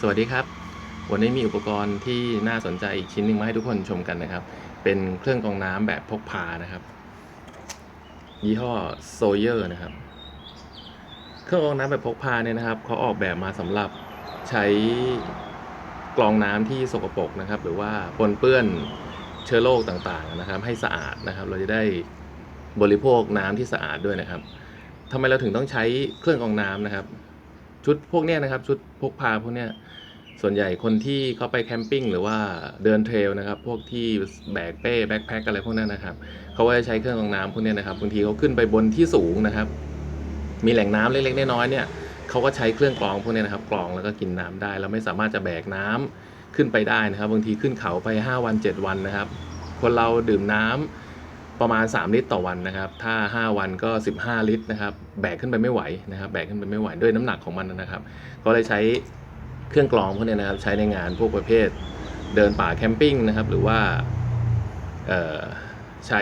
สวัสดีครับ วันนี้มีอุปกรณ์ที่น่าสนใจอีกชิ้นหนึ่งมาให้ทุกคนชมกันนะครับ เป็นเครื่องกรองน้ำแบบพกพานะครับ ยี่ห้อโซเยอร์นะครับ เครื่องกรองน้ำแบบพกพาเนี่ยนะครับเขาออกแบบมาสำหรับใช้กรองน้ำที่สกปรกนะครับ หรือว่าปนเปื้อนเชื้อโรคต่างๆนะครับ ให้สะอาดนะครับ เราจะได้บริโภคน้ำที่สะอาดด้วยนะครับทำไมเราถึงต้องใช้เครื่องกรองน้ำนะครับ ชุดพวกเนี้ยนะครับ ชุดพกพาพวกเนี้ยส่วนใหญ่คนที่เขาไปแคมปิ้งหรือว่าเดินเทรลนะครับ พวกที่แบกเป้แบ็คแพ็คอะไรพวกนั้นนะครับเขาก็จะใช้เครื่องกรองน้ำพวกเนี้ยนะครับบางทีเขาขึ้นไปบนที่สูงนะครับ มีแหล่งน้ำเล็กๆน้อยๆเนี่ยเขาก็ใช้เครื่องกรองพวกเนี้ยนะครับกรองแล้วก็กินน้ำได้เราไม่สามารถจะแบกน้ำขึ้นไปได้นะครับ บางทีขึ้นเขาไป 5 วัน 7 วันนะครับ คนเราดื่มน้ำ ประมาณ 3 ลิตรต่อวันนะครับ ถ้า 5 วันก็ 15 ลิตรนะครับ แบกขึ้นไปไม่ไหวนะครับ แบกขึ้นไปไม่ไหวด้วยน้ำหนักของมันนะครับ ก็เลยใช้เครื่องกรองพวกนี้นะครับ ใช้ในงานพวกประเภทเดินป่าแคมปิ้งนะครับ หรือว่าใช้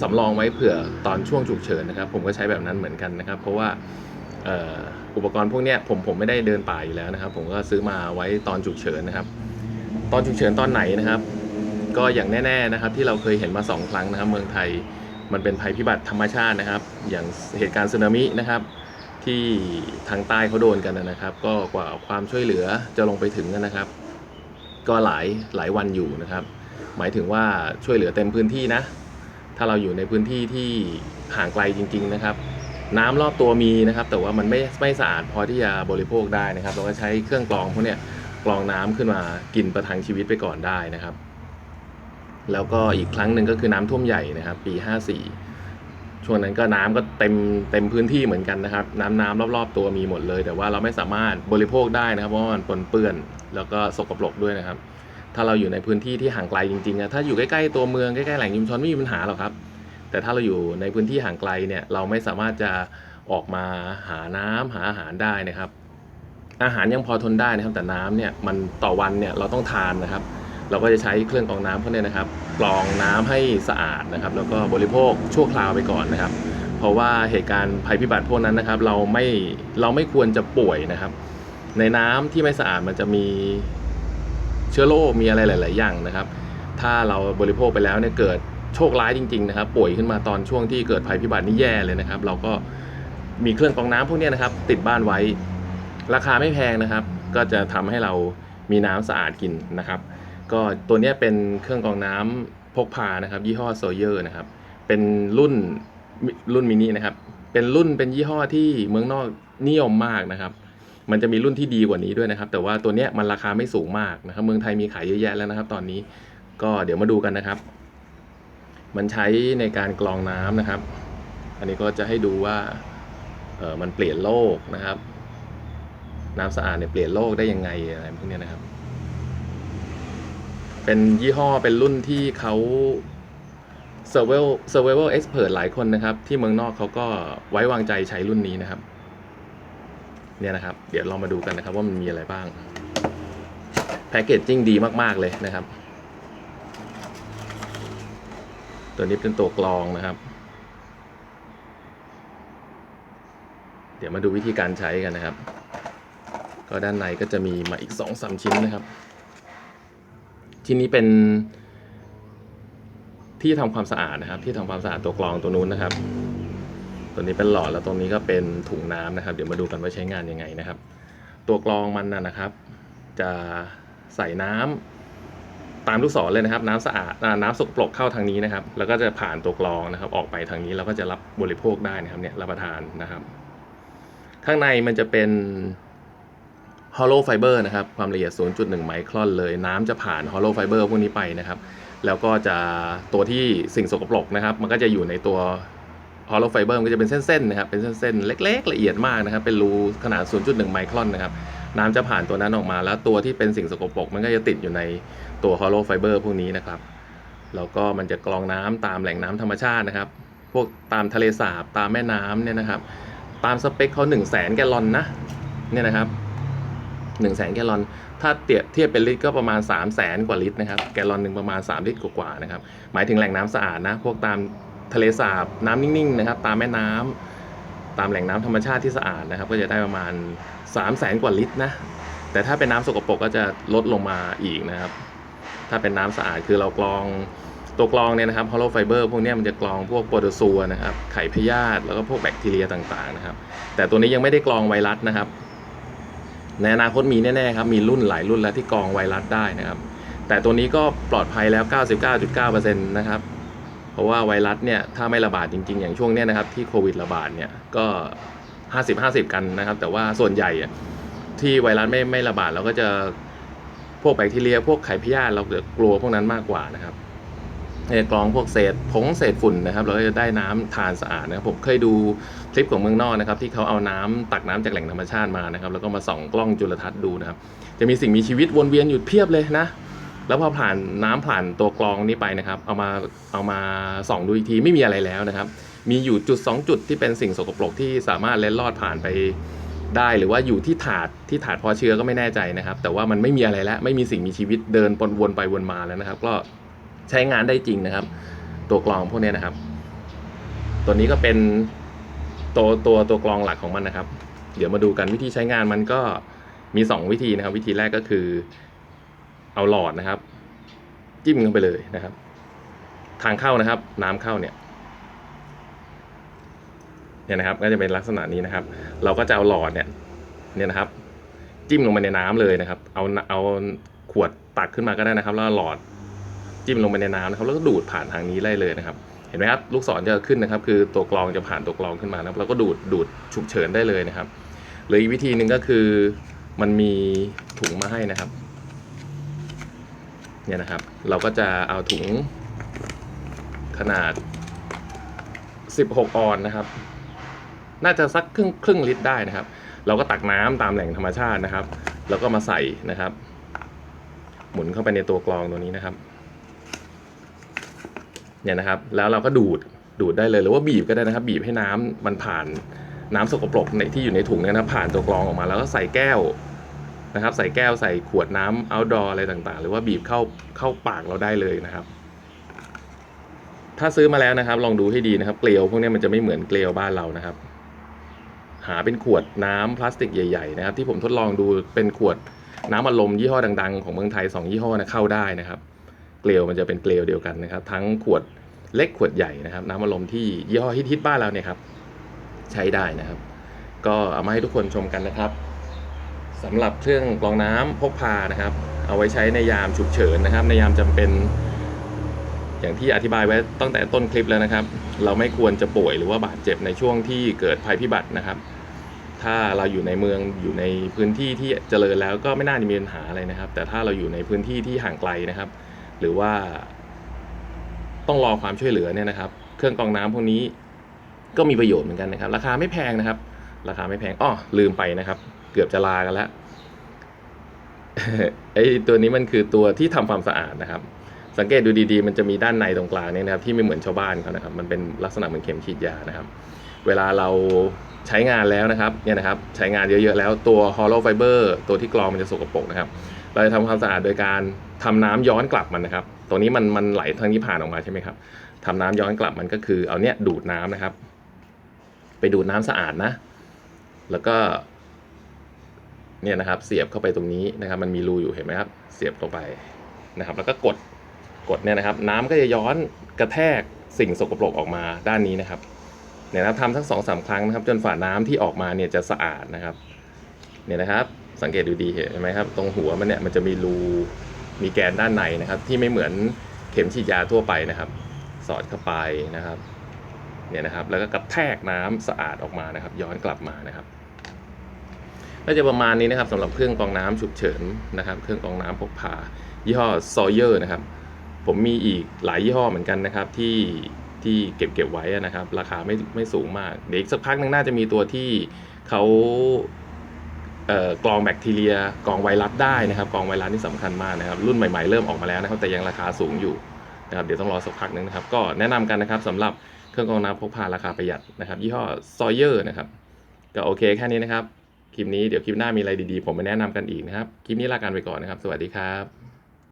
สำรองไว้เผื่อตอนช่วงฉุกเฉินนะครับ ผมก็ใช้แบบนั้นเหมือนกันนะครับ เพราะว่าอุปกรณ์พวกนี้ผมผมไม่ได้เดินป่าอยู่แล้วนะครับ ผมก็ซื้อมาไว้ตอนฉุกเฉินนะครับ ตอนฉุกเฉินตอนไหนนะครับ ก็อย่างแน่ๆนะครับที่เราเคยเห็นมา 2 ครั้งนะครับ เมืองไทยมันเป็นภัยพิบัติธรรมชาตินะครับ อย่างเหตุการณ์สึนามินะครับ ที่ทางใต้เขาโดนกันนะครับ ก็กว่าความช่วยเหลือจะลงไปถึงนะครับ ก็หลายหลายวันอยู่นะครับ หมายถึงว่าช่วยเหลือเต็มพื้นที่นะ ถ้าเราอยู่ในพื้นที่ที่ห่างไกลจริง ๆนะครับ น้ำรอบตัวมีนะครับ แต่ว่ามันไม่ไม่สะอาดพอที่จะบริโภคได้นะครับ เราก็ใช้เครื่องกรองพวกเนี้ยกรองน้ำขึ้นมากินประทังชีวิตไปก่อนได้นะครับ แล้วก็อีกครั้งหนึ่งก็คือน้ำท่วมใหญ่นะครับ ปี 54 ช่วงนั้นก็น้ำก็เต็มเต็มพื้นที่เหมือนกันนะครับ น้ำน้ำรอบๆ ตัวมีหมดเลย แต่ว่าเราไม่สามารถบริโภคได้นะครับเพราะมันปนเปื้อนแล้วก็สกปรกด้วยนะครับ ถ้าเราอยู่ในพื้นที่ที่ห่างไกลจริงๆอะถ้าอยู่ใกล้ๆตัวเมืองใกล้ๆแหล่งชุมชนไม่มีปัญหาหรอกครับ แต่ถ้าเราอยู่ในพื้นที่ห่างไกลเนี่ยเราไม่สามารถจะออกมาหาน้ำหาอาหารได้นะครับ อาหารยังพอทนได้นะครับ แต่น้ำเนี่ยมันต่อวันเนี่ยเราต้องทานนะครับ เราก็จะใช้เครื่องกรองน้ำพวกเนี้ยนะครับกรองน้ำให้สะอาดนะครับ แล้วก็บริโภคชั่วคราวไปก่อนนะครับ เพราะว่าเหตุการณ์ภัยพิบัติพวกนั้นนะครับ เราไม่เราไม่ควรจะป่วยนะครับ ในน้ำที่ไม่สะอาดมันจะมีเชื้อโรคมีอะไรหลาย ๆ อย่างนะครับ ถ้าเราบริโภคไปแล้วเนี่ยเกิดโชคร้ายจริง ๆ นะครับ ป่วยขึ้นมาตอนช่วงที่เกิดภัยพิบัตินี่แย่เลยนะครับ เราก็มีเครื่องกรองน้ำพวกเนี้ยนะครับ ติดบ้านไว้ ราคาไม่แพงนะครับ ก็จะทำให้เรามีน้ำสะอาดกินนะครับ ก็ตัวนี้เป็นเครื่องกรองน้ำพกพานะครับ ยี่ห้อโซเยอร์นะครับ เป็นรุ่นรุ่นมินินะครับ เป็นรุ่นเป็นยี่ห้อที่เมืองนอกนิยมมากนะครับ มันจะมีรุ่นที่ดีกว่านี้ด้วยนะครับ แต่ว่าตัวนี้มันราคาไม่สูงมากนะครับ เมืองไทยมีขายเยอะแยะแล้วนะครับ ตอนนี้ก็เดี๋ยวมาดูกันนะครับ มันใช้ในการกรองน้ำนะครับ อันนี้ก็จะให้ดูว่าเออมันเปลี่ยนโลกนะครับ น้ำสะอาดเนี่ยเปลี่ยนโลกได้ยังไงอะไรพวกนี้นะครับ เป็นยี่ห้อเป็นรุ่นที่เขา survival survival expert หลายคนนะครับ ที่เมืองนอกเขาก็ไว้วางใจใช้รุ่นนี้นะครับ เนี่ยนะครับ เดี๋ยวเรามาดูกันนะครับว่ามันมีอะไรบ้างแพคเกจจิ้งดีมากๆเลยนะครับ ตัวนี้เป็นตัวกรองนะครับ เดี๋ยวมาดูวิธีการใช้กันนะครับ ก็ด้านในก็จะมีมาอีกสองสามชิ้นนะครับ ชิ้นนี้เป็นที่ทำความสะอาดนะครับ ที่ทำความสะอาดตัวกรองตัวนู้นนะครับ ตัวนี้เป็นหลอดแล้วตรงนี้ก็เป็นถุงน้ำนะครับ เดี๋ยวมาดูกันว่าใช้งานยังไงนะครับ ตัวกรองมันนะครับ จะใส่น้ำตามลูกศรเลยนะครับ น้ำสะอาดน้ำสกปรกเข้าทางนี้นะครับ แล้วก็จะผ่านตัวกรองนะครับ ออกไปทางนี้เราก็จะรับบริโภคได้นะครับเนี่ยรับประทานนะครับ ข้างในมันจะเป็น hollow fiber นะครับความละเอียด 0.1 ไมครอนเลย น้ำจะผ่าน hollow fiber พวกนี้ไปนะครับ แล้วก็จะตัวที่สิ่งสกปรกนะครับ มันก็จะอยู่ในตัว hollow fiber มันก็จะเป็นเส้นๆนะครับเป็นเส้นๆ เล็กๆ ละเอียดมากนะครับ เป็นรูขนาด 0.1 ไมครอนนะครับ น้ำจะผ่านตัวนั้นออกมา แล้วตัวที่เป็นสิ่งสกปรกมันก็จะติดอยู่ในตัว hollow fiber พวกนี้นะครับแล้วก็มันจะกรองน้ำตามแหล่งน้ำธรรมชาตินะครับ พวกตามทะเลสาบตามแม่น้ำเนี่ยนะครับ ตามสเปคเขา1 0 0 0 0แสนแกลลอนนะเนี่ยนะครับ 1 0 0 0 0แสนแกลลอน ถ้าเทียบเทียบเป็นลิตรก็ประมาณ 3 0 0แสนกว่าลิตรนะครับ แกลลอนหนึ่งประมาณ 3 ลิตรกว่าๆนะครับ หมายถึงแหล่งน้ำสะอาดนะ พวกตามทะเลสาบน้ำนิ่งๆนะครับ ตามแม่น้ำตามแหล่งน้ำธรรมชาติที่สะอาดนะครับ ก็จะได้ประมาณ 3 0 0แสนกว่าลิตรนะ แต่ถ้าเป็นน้ำสกปรกก็จะลดลงมาอีกนะครับ ถ้าเป็นน้ำสะอาดคือเรากรองตัวกรองเนี่ยนะครับ hollow fiber พวกนี้มันจะกรองพวกโปรโตซัวนะครับ ไข่พยาธิแล้วก็พวกแบคทีเรียต่างๆนะครับ แต่ตัวนี้ยังไม่ได้กรองไวรัสนะครับ ในอนาคตมีแน่ๆครับ มีรุ่นหลายรุ่นแล้วที่กรองไวรัสได้นะครับ แต่ตัวนี้ก็ปลอดภัยแล้ว 99.9%นะครับ เพราะว่าไวรัสเนี่ยถ้าไม่ระบาดจริง ๆ อย่างช่วงเนี้ยนะครับที่โควิดระบาดเนี่ยก็ 50-50 กันนะครับ แต่ว่าส่วนใหญ่อะที่ไวรัสไม่ไม่ระบาดเราก็จะพวกแบคทีเรียพวกไข่พยาธิเราจะกลัวพวกนั้นมากกว่านะครับ กรองพวกเศษผงเศษฝุ่นนะครับเราจะได้น้ำทานสะอาดนะครับผมเคยดูคลิปของเมืองนอกนะครับที่เขาเอาน้ำตักน้ำจากแหล่งธรรมชาติมานะครับแล้วก็มาส่องกล้องจุลทรรศน์ดูนะครับจะมีสิ่งมีชีวิตวนเวียนอยู่เพียบเลยนะแล้วพอผ่านน้ำผ่านตัวกรองนี้ไปนะครับ เอามาเอามาส่องดูอีกทีไม่มีอะไรแล้วนะครับ มีอยู่จุด 2 จุดที่เป็นสิ่งสกปรกที่สามารถเล็ดลอดผ่านไปได้ หรือว่าอยู่ที่ถาดที่ถาดพอเชื้อก็ไม่แน่ใจนะครับ แต่ว่ามันไม่มีอะไรแล้วไม่มีสิ่งมีชีวิตเดินปนวนไปวนมาแล้วนะครับ ก็ ใช้งานได้จริงนะครับ ตัวกรองพวกนี้นะครับ ตัวนี้ก็เป็นตัวตัวตัวกรองหลักของมันนะครับ เดี๋ยวมาดูกันวิธีใช้งานมันก็มี 2 วิธีนะครับ วิธีแรกก็คือเอาหลอดนะครับ จิ้มลงไปเลยนะครับ ทางเข้านะครับ น้ำเข้าเนี่ยเนี่ยนะครับ ก็จะเป็นลักษณะนี้นะครับ เราก็จะเอาหลอดเนี่ยเนี่ยนะครับ จิ้มลงไปในน้ำเลยนะครับ เอาเอาขวดตักขึ้นมาก็ได้นะครับ แล้วหลอด จิ้มลงไปในน้ำนะครับแล้วก็ดูดผ่านทางนี้ได้เลยนะครับ เห็นไหมครับลูกศรจะขึ้นนะครับ คือตัวกรองจะผ่านตัวกรองขึ้นมานะครับแล้วก็ดูดดูดฉุกเฉินได้เลยนะครับหรืออีกวิธีหนึ่งก็คือมันมีถุงมาให้นะครับเนี่ยนะครับ เราก็จะเอาถุงขนาด 16 ออนนะครับ น่าจะสักครึ่งครึ่งลิตรได้นะครับ เราก็ตักน้ำตามแหล่งธรรมชาตินะครับ แล้วก็มาใส่นะครับ หมุนเข้าไปในตัวกรองตัวนี้นะครับ เนี่ยนะครับแล้วเราก็ดูดดูดได้เลยหรือว่าบีบก็ได้นะครับ บีบให้น้ำมันผ่านน้ำสกปรกในที่อยู่ในถุงเนยนะผ่านตัวกรองออกมาแล้วก็ใส่แก้วนะครับ ใส่แก้วใส่ขวดน้ำ outdoor อะไรต่างๆ หรือว่าบีบเข้าเข้าปากเราได้เลยนะครับ ถ้าซื้อมาแล้วนะครับ ลองดูให้ดีนะครับ เกลียวพวกนี้มันจะไม่เหมือนเกลียวบ้านเรานะครับ หาเป็นขวดน้ำพลาสติกใหญ่ๆนะครับ ที่ผมทดลองดูเป็นขวดน้ำอัดลมยี่ห้อดัง ๆ ของเมืองไทยสองยี่ห้อนะเข้าได้นะครับ เกลียวมันจะเป็นเกลียวเดียวกันนะครับ ทั้งขวด เล็กขวดใหญ่นะครับน้ำอัดลมที่ยี่ห้อฮิตๆบ้านเราเนี่ยครับใช้ได้นะครับ ก็เอามาให้ทุกคนชมกันนะครับสำหรับเครื่องกรองน้ำพกพานะครับ เอาไว้ใช้ในยามฉุกเฉินนะครับ ในยามจำเป็น อย่างที่อธิบายไว้ตั้งแต่ต้นคลิปแล้วนะครับ เราไม่ควรจะป่วยหรือว่าบาดเจ็บในช่วงที่เกิดภัยพิบัตินะครับ ถ้าเราอยู่ในเมืองอยู่ในพื้นที่ที่เจริญแล้วก็ไม่น่าจะมีปัญหาอะไรนะครับ แต่ถ้าเราอยู่ในพื้นที่ที่ห่างไกลนะครับ หรือว่า ต้องรอความช่วยเหลือเนี่ยนะครับ เครื่องกรองน้ำพวกนี้ก็มีประโยชน์เหมือนกันนะครับ ราคาไม่แพงนะครับ ราคาไม่แพงอ้อลืมไปนะครับ เกือบจะลากันแล้วไอตัวนี้มันคือตัวที่ทำความสะอาดนะครับ สังเกตดูดีๆ มันจะมีด้านในตรงกลางเนี่ยนะครับ ที่ไม่เหมือนชาวบ้านเขานะครับ มันเป็นลักษณะเหมือนเข็มฉีดยานะครับ เวลาเราใช้งานแล้วนะครับเนี่ยนะครับ ใช้งานเยอะๆแล้วตัว hollow fiber ตัวที่กรองมันจะสกปรกนะครับ เราจะทำความสะอาดโดยการทำน้ำย้อนกลับมันนะครับ ตรงนี้มันมันไหลทางนี้ผ่านออกมาใช่ไหมครับทำน้ำย้อนกลับมันก็คือเอาเนี้ยดูดน้ำนะครับ ไปดูดน้ำสะอาดนะ แล้วก็เนี่ยนะครับ เสียบเข้าไปตรงนี้นะครับ มันมีรูอยู่เห็นไหมครับ เสียบเข้าไปนะครับ แล้วก็กดกดเนี่ยนะครับ น้ำก็จะย้อนกระแทกสิ่งสกปรกออกมาด้านนี้นะครับเนี่ยนะครับทำทั้งสองสามครั้งนะครับ จนฝาน้ำที่ออกมาเนี่ยจะสะอาดนะครับ เนี่ยนะครับ สังเกตดูดีเห็นไหมครับ ตรงหัวมันเนี่ยมันจะมีรู มีแกนด้านในนะครับ ที่ไม่เหมือนเข็มฉีดยาทั่วไปนะครับ สอดเข้าไปนะครับเนี่ยนะครับ แล้วก็กระแทกน้ำสะอาดออกมานะครับ ย้อนกลับมานะครับก็จะประมาณนี้นะครับสำหรับเครื่องกรองน้ำฉุกเฉินนะครับ เครื่องกรองน้ำพกพายี่ห้อซอเยอร์นะครับ ผมมีอีกหลายยี่ห้อเหมือนกันนะครับที่ที่เก็บเก็บไว้นะครับ ราคาไม่ไม่สูงมาก เดี๋ยวอีกสักพักหนึงน่าจะมีตัวที่เขา กรองแบคทีเรียกรองไวรัสได้นะครับกรองไวรัสนี่สำคัญมากนะครับ รุ่นใหม่ๆเริ่มออกมาแล้วนะครับแต่ยังราคาสูงอยู่นะครับเดี๋ยวต้องรอสักพักหนึงนะครับ ก็แนะนำกันนะครับสำหรับเครื่องกรองน้ำพกพาราคาประหยัดนะครับ ยี่ห้อซอเยอร์นะครับก็โอเคแค่นี้นะครับ คลิปนี้เดี๋ยวคลิปหน้ามีอะไรดีๆ ผมมาแนะนำกันอีกนะครับ คลิปนี้ลากันไปก่อนนะครับ สวัสดีครับ